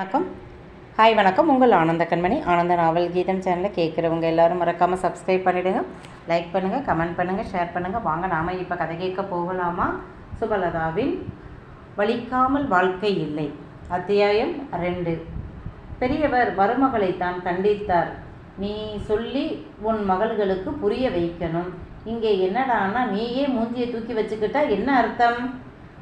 வணக்கம். ஹாய் வணக்கம். உங்கள் ஆனந்த கண்மணி. ஆனந்த நாவல் கீதம் சேனலில் கேட்குறவங்க எல்லாரும் மறக்காமல் சப்ஸ்கிரைப் பண்ணிவிடுங்க லைக் பண்ணுங்கள் கமெண்ட் பண்ணுங்கள் ஷேர் பண்ணுங்கள் வாங்க நாம் இப்போ கதை கேட்க போகலாமா? சுபலதாவின் வலிக்காமல் வாழ்க்கை இல்லை. அத்தியாயம் ரெண்டு. பெரியவர் மருமகளை தான் கண்டித்தார். நீ சொல்லி உன் மகள்களுக்கு புரிய வைக்கணும். இங்கே என்னடான்னா நீயே மூஞ்சியை தூக்கி வச்சுக்கிட்டா என்ன அர்த்தம்?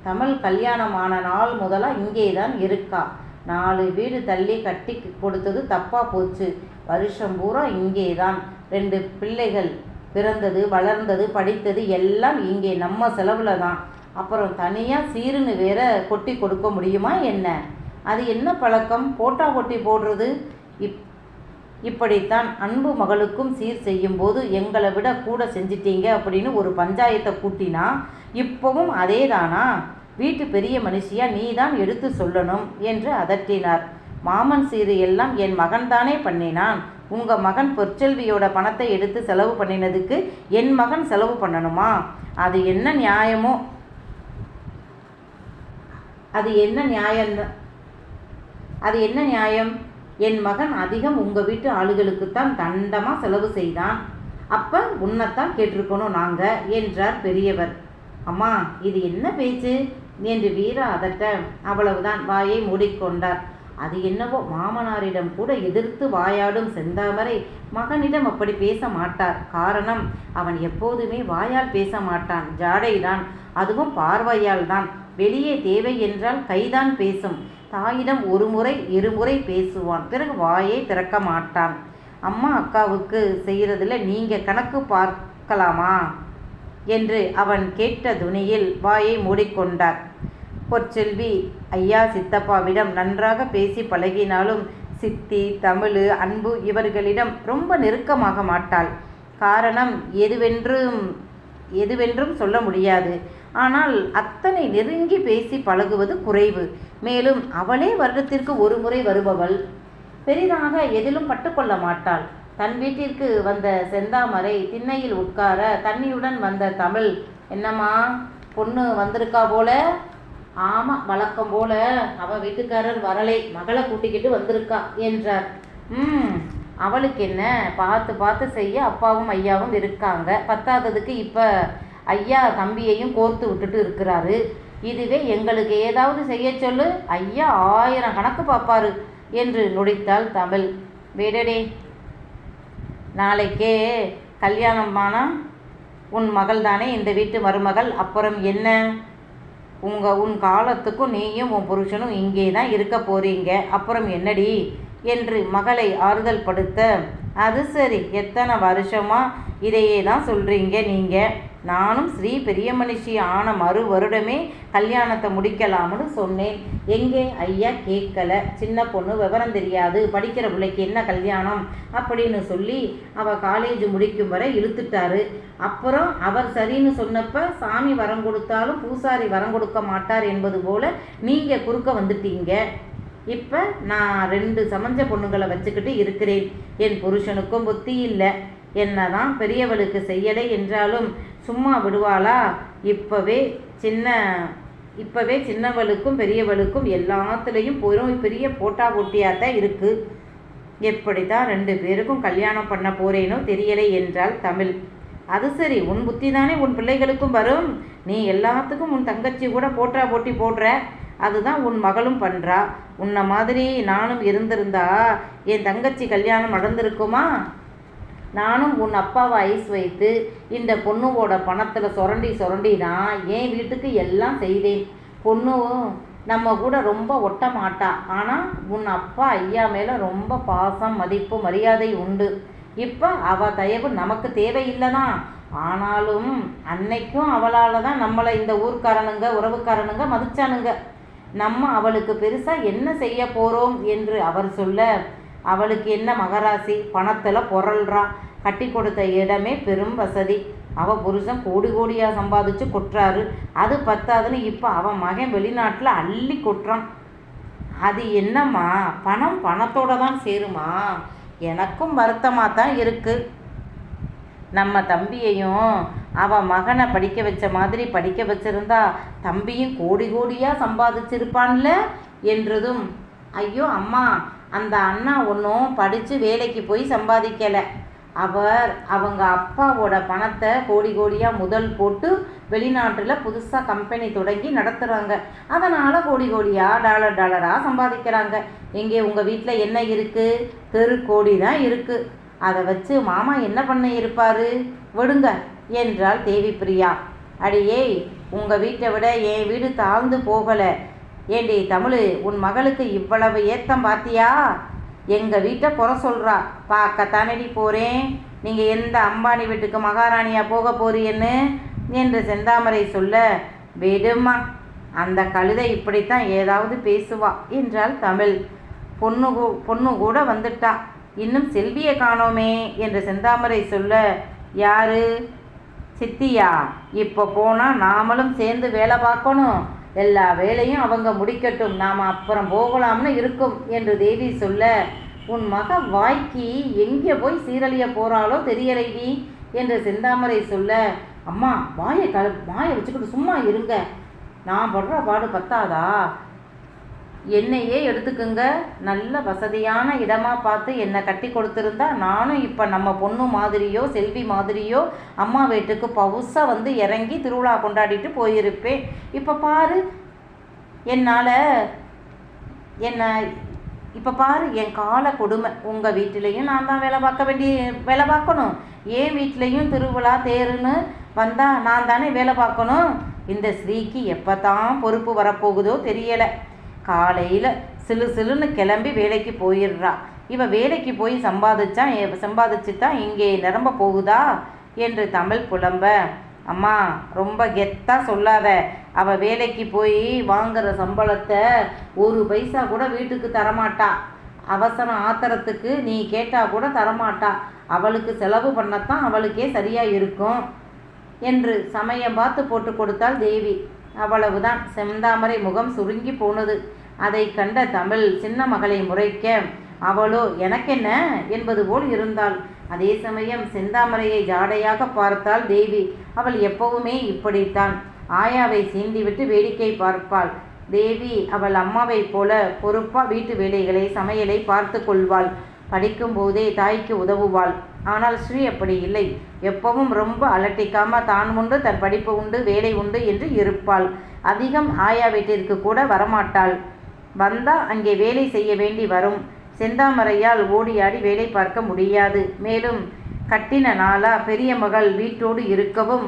தமிழ் கல்யாணமான நாள் முதலாக இங்கே தான் இருக்கா? நாலு வீடு தள்ளி கட்டி கொடுத்தது தப்பாக போச்சு. வருஷம் பூரா இங்கே தான் ரெண்டு பிள்ளைகள் பிறந்தது வளர்ந்தது படித்தது எல்லாம் இங்கே நம்ம செலவில் தான் அப்புறம் தனியாக சீருன்னு வேற கொட்டி கொடுக்க முடியுமா என்ன? அது என்ன பழக்கம்? போட்டா கொட்டி போடுறது? இப் இப்படித்தான் அன்பு மகளுக்கும் சீர் செய்யும்போது எங்களை விட கூட செஞ்சிட்டீங்க அப்படின்னு ஒரு பஞ்சாயத்தை கூட்டினா இப்போவும் அதேதானா? வீட்டு பெரிய மனுஷியா நீ தான் எடுத்து சொல்லணும் என்று அதட்டினார். மாமன் சீரு எல்லாம் என் மகன்தானே பண்ணினான். உங்கள் மகன் பொற்செல்வியோட பணத்தை எடுத்து செலவு பண்ணினதுக்கு என் மகன் செலவு பண்ணணுமா? அது என்ன நியாயமோ? அது என்ன நியாயம்? அது என்ன நியாயம்? என் மகன் அதிகம் உங்கள் வீட்டு ஆளுகளுக்குத்தான் தண்டமாக செலவு செய்தான். அப்போ உன்னைத்தான் கேட்டிருக்கணும் நாங்கள் என்றார் பெரியவர். அம்மா இது என்ன பேச்சு? என்று வீரா அதட்ட அவ்வளவுதான் வாயை மூடிக்கொண்டார். அது என்னவோ மாமனாரிடம் கூட எதிர்த்து வாயாடும் செந்தாமரை மகனிடம் அப்படி பேச மாட்டார். காரணம் அவன் எப்போதுமே வாயால் பேச மாட்டான். ஜாடைதான் அதுவும் பார்வையால் தான் வெளியே தேவை என்றால் கைதான் பேசும். தாயிடம் ஒரு முறை இருமுறை பேசுவான். பிறகு வாயை திறக்க மாட்டான். அம்மா அக்காவுக்கு செய்கிறதுல நீங்கள் கணக்கு பார்க்கலாமா? என்று அவன் கேட்ட துணியில் வாயை மூடிக்கொண்டார். பொற்செல்வி ஐயா சித்தப்பாவிடம் நன்றாக பேசி பழகினாலும் சித்தி தமிழ் அன்பு இவர்களிடம் ரொம்ப நெருக்கமாக மாட்டாள். காரணம் எதுவென்றும் எதுவென்றும் சொல்ல முடியாது. ஆனால் அத்தனை நெருங்கி பேசி பழகுவது குறைவு. மேலும் அவளே வருடத்திற்கு ஒரு முறை வருபவள். பெரிதாக எதிலும் பட்டுக்கொள்ள மாட்டாள். தன் வீட்டிற்கு வந்த செந்தாமரை திண்ணையில் உட்கார தண்ணியுடன் வந்த தமிழ் என்னம்மா பொண்ணு வந்திருக்கா போல? ஆமாம் வழக்கம் போல. அவ வீட்டுக்காரர் வரலை. மகளை கூட்டிக்கிட்டு வந்திருக்கா என்றார். ம் அவளுக்கு என்ன? பார்த்து பார்த்து செய்ய அப்பாவும் ஐயாவும் இருக்காங்க. பத்தாததுக்கு இப்போ ஐயா தம்பியையும் கோர்த்து விட்டுட்டு இருக்கிறாரு. இதுவே எங்களுக்கு ஏதாவது செய்ய சொல்லு. ஐயா ஆயிரம் கணக்கு பார்ப்பாரு என்று நொடித்தாள் தமிழ். வேடடே நாளைக்கே கல்யாணமானா உன் மகள் தானே இந்த வீட்டு மருமகள். அப்புறம் என்ன? உங்கள் உன் காலத்துக்கும் நீயும் உன் புருஷனும் இங்கே தான் இருக்க போகிறீங்க அப்புறம் என்னடி? என்று மகளை ஆறுதல் படுத்த. அது சரி எத்தனை வருஷமாக இதையே தான் சொல்கிறீங்க நீங்கள் நானும் ஸ்ரீ பெரிய மனுஷி ஆன மறு வருடமே கல்யாணத்தை முடிக்கலாம்னு சொன்னேன். எங்கே ஐயா கேட்கல. சின்ன பொண்ணு விவரம் தெரியாது. படிக்கிற பிள்ளைக்கு என்ன கல்யாணம்? அப்படின்னு சொல்லி அவள் காலேஜ் முடிக்கும் வரை இழுத்துட்டாரு. அப்புறம் அவர் சரின்னு சொன்னப்ப சாமி வரம் கொடுத்தாலும் பூசாரி வரம் கொடுக்க மாட்டார் என்பது போல நீங்கள் குறுக்க வந்துட்டீங்க. இப்போ நான் ரெண்டு சமஞ்ச பொண்ணுங்களை வச்சுக்கிட்டு இருக்கிறேன். என் புருஷனுக்கும் புத்தி இல்லை. என்னதான் பெரியவளுக்கு செய்யலை என்றாலும் சும்மா விடுவாளா? இப்போவே சின்ன இப்போவே சின்னவளுக்கும் பெரியவளுக்கும் எல்லாத்துலேயும் பெரும் பெரிய போட்டா போட்டியாக தான் இருக்குது எப்படி தான் ரெண்டு பேருக்கும் கல்யாணம் பண்ண போகிறேனோ தெரியலை என்றால் தமிழ். அது சரி உன் புத்தி தானே உன் பிள்ளைகளுக்கும் வரும். நீ எல்லாத்துக்கும் உன் தங்கச்சி கூட போட்டா போட்டி போடுற. அதுதான் உன் மகளும் பண்ணுறா உன்னை மாதிரி நானும் இருந்திருந்தா என் தங்கச்சி கல்யாணம் நடந்திருக்குமா? நானும் உன் அப்பாவை ஐஸ் வைத்து இந்த பொண்ணுவோட பணத்தில் சுரண்டி சுரண்டி நான் என் வீட்டுக்கு எல்லாம் செய்தேன். பொண்ணு நம்ம கூட ரொம்ப ஒட்ட மாட்டா ஆனால் உன் அப்பா ஐயா மேலே ரொம்ப பாசம் மதிப்பு மரியாதை உண்டு. இப்போ அவ தயவு நமக்கு தேவையில்லைதான் ஆனாலும் அன்னைக்கும் அவளால் தான் நம்மளை இந்த ஊர்க்காரனுங்க உறவுக்காரனுங்க மதிச்சானுங்க. நம்ம அவளுக்கு பெருசாக என்ன செய்ய போகிறோம் என்று அவர் சொல்ல அவளுக்கு என்ன மகராசி? பணத்தில் பொருள்றா கட்டி கொடுத்த இடமே பெரும் வசதி. அவள் புருஷன் கோடி கோடியாக சம்பாதிச்சு கொட்டுறாரு அது பத்தாதுன்னு இப்போ அவன் மகன் வெளிநாட்டில் அள்ளி கொட்டுறான் அது என்னம்மா? பணம் பணத்தோட தான் சேருமா? எனக்கும் வருத்தமாக தான் இருக்குது நம்ம தம்பியையும் அவன் மகனை படிக்க வச்ச மாதிரி படிக்க வச்சிருந்தா தம்பியும் கோடி கோடியாக சம்பாதிச்சிருப்பான்ல என்றதும் ஐயோ அம்மா அந்த அண்ணா ஒன்றும் படித்து வேலைக்கு போய் சம்பாதிக்கலை. அவர் அவங்க அப்பாவோட பணத்தை கோடி கோடியாக முதல் போட்டு வெளிநாட்டில் புதுசாக கம்பெனி தொடங்கி நடத்துகிறாங்க அதனால் கோடி கோடியாக டாலர் டாலராக சம்பாதிக்கிறாங்க. எங்கே உங்கள் வீட்டில் என்ன இருக்குது தெரு கோடி தான் இருக்குது அதை வச்சு மாமா என்ன பண்ண இருப்பார்? விடுங்க என்றாள் தேவி பிரியா அடியே உங்கள் வீட்டை விட என் வீடு தாழ்ந்து போகலை. ஏண்டி தமிழ் உன் மகளுக்கு இவ்வளவு ஏத்தம் பார்த்தியா எங்கள் வீட்டை குறை சொல்கிறா பார்க்கத்தானடி போகிறேன் நீங்கள் எந்த அம்பானி வீட்டுக்கு மகாராணியாக போக போறீன்னு? என்று செந்தாமரை சொல்ல விடுமா அந்த கழுதை இப்படித்தான் ஏதாவது பேசுவா என்றாள் தமிழ். பொண்ணு கூ- பொண்ணு கூட வந்துட்டா. இன்னும் செல்வியை காணோமே என்று செந்தாமரை சொல்ல யாரு? சித்தியா இப்போ போனால் நாமளும் சேர்ந்து வேலை பார்க்கணும். எல்லா வேலையும் அவங்க முடிக்கட்டும். நாம் அப்புறம் போகலாம்னு இருக்கும் என்று தேவி சொல்ல உன் மக வாய்க்கு எங்கே போய் சீரழிய போகிறாளோ தெரியலைவி என்று செந்தாமரை சொல்ல அம்மா வாயை கல வாயை வச்சுக்கிட்டு சும்மா இருங்க. நான் படுற பாடு பத்தாதா? என்னையே எடுத்துக்குங்க. நல்ல வசதியான இடமா பார்த்து என்னை கட்டி கொடுத்துருந்தா நானும் இப்போ நம்ம பொண்ணு மாதிரியோ செல்வி மாதிரியோ அம்மா வீட்டுக்கு பவுசாக வந்து இறங்கி திருவிழா கொண்டாடிட்டு போயிருப்பேன். இப்போ பாரு என்னால் என்னை இப்போ பாரு என் கால கொடுமை. உங்கள் வீட்டிலையும் நான் தான் வேலை பார்க்க வேண்டிய வேலை பார்க்கணும். என் வீட்லேயும் திருவிழா தேருன்னு வந்தால் நான் தானே வேலை பார்க்கணும். இந்த ஸ்ரீக்கு எப்போ தான் பொறுப்பு வரப்போகுதோ தெரியலை. காலையில் சிலு சிலுன்னு கிளம்பி வேலைக்கு போயிடுறா. இவன் வேலைக்கு போய் சம்பாதிச்சா சம்பாதிச்சு தான் இங்கே நிரம்ப போகுதா? என்று தமிழ் புலம்ப. அம்மா ரொம்ப கெத்தாக சொல்லாத. அவள் வேலைக்கு போய் வாங்குற சம்பளத்தை ஒரு பைசா கூட வீட்டுக்கு தரமாட்டா. அவசரம் ஆத்திரத்துக்கு நீ கேட்டால் கூட தரமாட்டா. அவளுக்கு செலவு பண்ணத்தான் அவளுக்கே சரியாக இருக்கும் என்று சமயம் பார்த்து போட்டு கொடுத்தாள் தேவி. அவ்வளவுதான். செந்தாமரை முகம் சுருங்கி போனது. அதை கண்ட தமிழ் சின்ன மகளை முறைக்க அவளோ எனக்கென்ன? என்பது போல் இருந்தாள். அதே சமயம் செந்தாமரையை ஜாடையாக பார்த்தாள் தேவி. அவள் எப்பவுமே இப்படித்தான். ஆயாவை சீண்டிவிட்டு வேடிக்கை பார்ப்பாள். தேவி அவள் அம்மாவைப் போல பொறுப்பா வீட்டு வேலைகளை சமையலை பார்த்து கொள்வாள். படிக்கும்போதே தாய்க்கு உதவுவாள். ஆனால் ஸ்ரீ அப்படி இல்லை. எப்பவும் ரொம்ப அலட்டிக்காம தான் உண்டு தன் படிப்பு உண்டு வேலை உண்டு என்று இருப்பாள். அதிகம் ஆயா வீட்டிற்கு கூட வரமாட்டாள். வந்தா அங்கே வேலை செய்ய வேண்டி வரும். செந்தாமரையால் ஓடியாடி வேலை பார்க்க முடியாது. மேலும் கட்டின நாளா பெரிய மகள் வீட்டோடு இருக்கவும்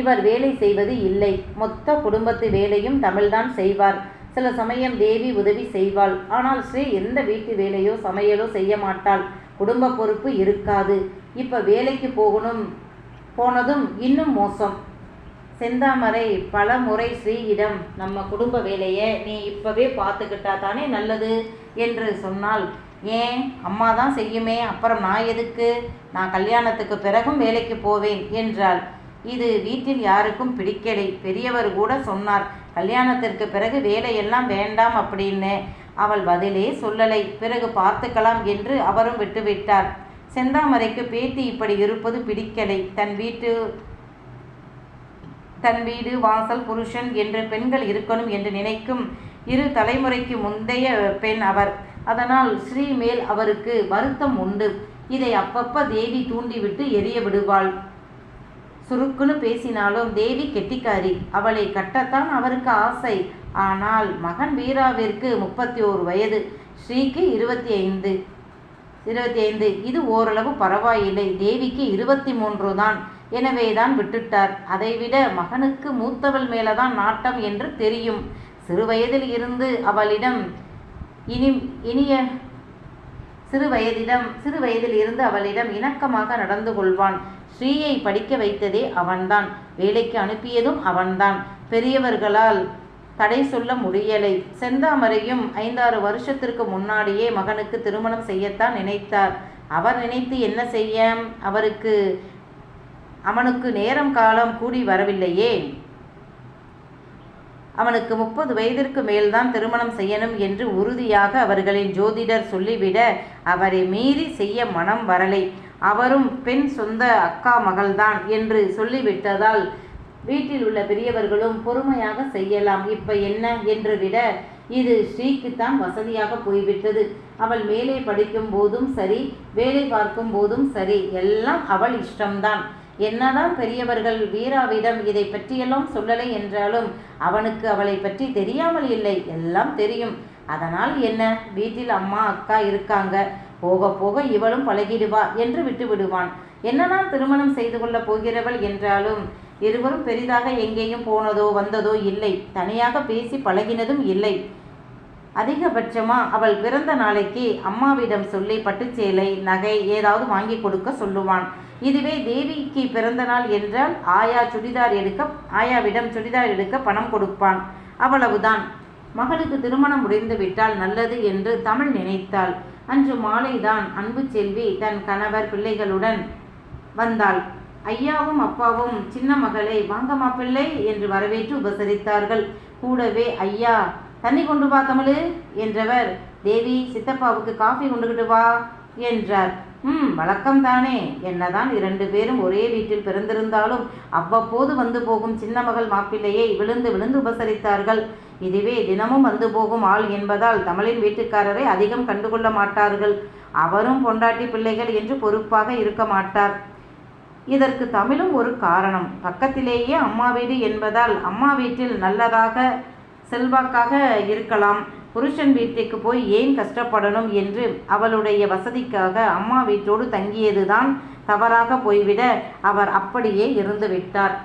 இவர் வேலை செய்வது இல்லை. மொத்த குடும்பத்து வேலையும் தமிழ்தான் செய்வார். சில சமயம் தேவி உதவி செய்வாள். ஆனால் ஸ்ரீ எந்த வீட்டு வேலையோ சமையலோ செய்ய மாட்டாள். குடும்ப பொறுப்பு இருக்காது. இப்போ வேலைக்கு போகணும் போனதும் இன்னும் மோசம். செந்தாமரை பல முறை ஸ்ரீயிடம் நம்ம குடும்ப வேலையை நீ இப்போவே பார்த்துக்கிட்டா தானே நல்லது என்று சொன்னால் ஏன்? அம்மா தான் செய்யுமே அப்புறம் நான் எதுக்கு? நான் கல்யாணத்துக்கு பிறகும் வேலைக்கு போவேன் என்றாள். இது வீட்டில் யாருக்கும் பிடிக்கலை. பெரியவர் கூட சொன்னார் கல்யாணத்திற்கு பிறகு வேலையெல்லாம் வேண்டாம் அப்படின்னு. அவள் பதிலே சொல்லலை. பிறகு பார்த்துக்கலாம் என்று அவரும் விட்டுவிட்டார். செந்தாமரைக்கு பேத்தி இப்படி இருப்பது பிடிக்கலை. தன் வீட்டு தன் வீடு வாசல் புருஷன் என்று பெண்கள் இருக்கணும் என்று நினைக்கும் இரு தலைமுறைக்கு முந்தைய பெண் அவர். அதனால் ஸ்ரீ மேல் அவருக்கு வருத்தம் உண்டு. இதை அப்பப்ப தேவி தூண்டிவிட்டு எரிய விடுவாள். சுருக்குன்னு பேசினாலும் தேவி கெட்டிக்காரி. அவளை கட்டத்தான் அவருக்கு ஆசை. ஆனால் மகன் வீராவிற்கு முப்பத்தி ஓரு வயது ஸ்ரீக்கு இருபத்தி ஐந்து இருபத்தி ஐந்து இது ஓரளவு பரவாயில்லை. தேவிக்கு இருபத்தி மூன்று தான். எனவே தான் விட்டுட்டார். அதைவிட மகனுக்கு மூத்தவள் மேலதான் நாட்டம் என்று தெரியும். சிறு வயதில் இருந்து அவளிடம் இனி இனிய சிறு வயதிடம் சிறு வயதில் இருந்து அவளிடம் இணக்கமாக நடந்து கொள்வான். ஸ்ரீயை படிக்க வைத்ததே அவன்தான். வேலைக்கு அனுப்பியதும் அவன்தான். பெரியவர்களால் தடை சொல்ல முடியலை. செந்தாமரையும் ஐந்தாறு வருஷத்திற்கு முன்னாடியே மகனுக்கு திருமணம் செய்யத்தான் நினைத்தார். அவர் நினைத்து என்ன செய்ய அவருக்கு அவனுக்கு நேரம் காலம் கூடி வரவில்லையே. அவனுக்கு முப்பது வயதிற்கு மேல்தான் திருமணம் செய்யணும் என்று உறுதியாக அவர்களின் ஜோதிடர் சொல்லிவிட அவரை மீறி செய்ய மனம் வரலை. அவரும் பெண் சொந்த அக்கா மகள்தான் என்று சொல்லிவிட்டதால் வீட்டில் உள்ள பெரியவர்களும் பொறுமையாக செய்யலாம். இப்ப என்ன என்று விட இது ஸ்ரீக்குத்தான் வசதியாக போய்விட்டது. அவள் மேலே படிக்கும் போதும் சரி வேலை பார்க்கும் போதும் சரி எல்லாம் அவள் இஷ்டம்தான். என்னதான் பெரியவர்கள் வீராவிடம் இதை பற்றியெல்லாம் சொல்லலை என்றாலும் அவனுக்கு அவளை பற்றி தெரியாமல் இல்லை. எல்லாம் தெரியும். அதனால் என்ன? வீட்டில் அம்மா அக்கா இருக்காங்க. போக போக இவளும் பழகிடுவா என்று விட்டு விடுவான் என்னதான் திருமணம் செய்து கொள்ளப் போகிறவள் என்றாலும் இருவரும் பெரிதாக எங்கேயும் போனதோ வந்ததோ இல்லை. தனியாக பேசி பழகினதும் இல்லை. அதிகபட்சமா அவள் பிறந்த நாளைக்கு அம்மாவிடம் சொல்லி பட்டுச்சேலை நகை ஏதாவது வாங்கி கொடுக்க சொல்லுவான். இதுவே தேவிக்கு பிறந்த நாள் என்றால் ஆயா சுடிதார் எடுக்க ஆயாவிடம் சுடிதார் எடுக்க பணம் கொடுப்பான். அவ்வளவுதான். மகளுக்கு திருமணம் முடிந்து விட்டால் நல்லது என்று தமிழ் நினைத்தாள். அன்று மாலைதான் அன்பு செல்வி தன் கணவர் பிள்ளைகளுடன் வந்தாள். ஐயாவும் அப்பாவும் சின்ன மகளை வாங்க மாப்பிள்ளை என்று வரவேற்று உபசரித்தார்கள். கூடவே ஐயா தண்ணி கொண்டு வா தமிழு என்றவர் தேவி சித்தப்பாவுக்கு காஃபி கொண்டுகிட்டு வா என்றார். ம் வழக்கம் தானே. என்னதான் இரண்டு பேரும் ஒரே வீட்டில் பிறந்திருந்தாலும் அவ்வப்போது வந்து போகும் சின்ன மகள் மாப்பிள்ளையை விழுந்து விழுந்து உபசரித்தார்கள். இதுவே தினமும் வந்து போகும் ஆள் என்பதால் தமிழின் வீட்டுக்காரரை அதிகம் கண்டுகொள்ள மாட்டார்கள். அவரும் பொண்டாட்டி பிள்ளைகள் என்று பொறுப்பாக இருக்க மாட்டார். இதற்கு தமிழும் ஒரு காரணம். பக்கத்திலேயே அம்மா வீடு என்பதால் அம்மா வீட்டில் நல்லதாக செல்வாக்காக இருக்கலாம். புருஷன் வீட்டுக்கு போய் ஏன் கஷ்டப்படணும் என்று அவளுடைய வசதிக்காக அம்மா வீட்டோடு தங்கியதுதான் தவறாக போய்விட அவர் அப்படியே இருந்து விட்டார்.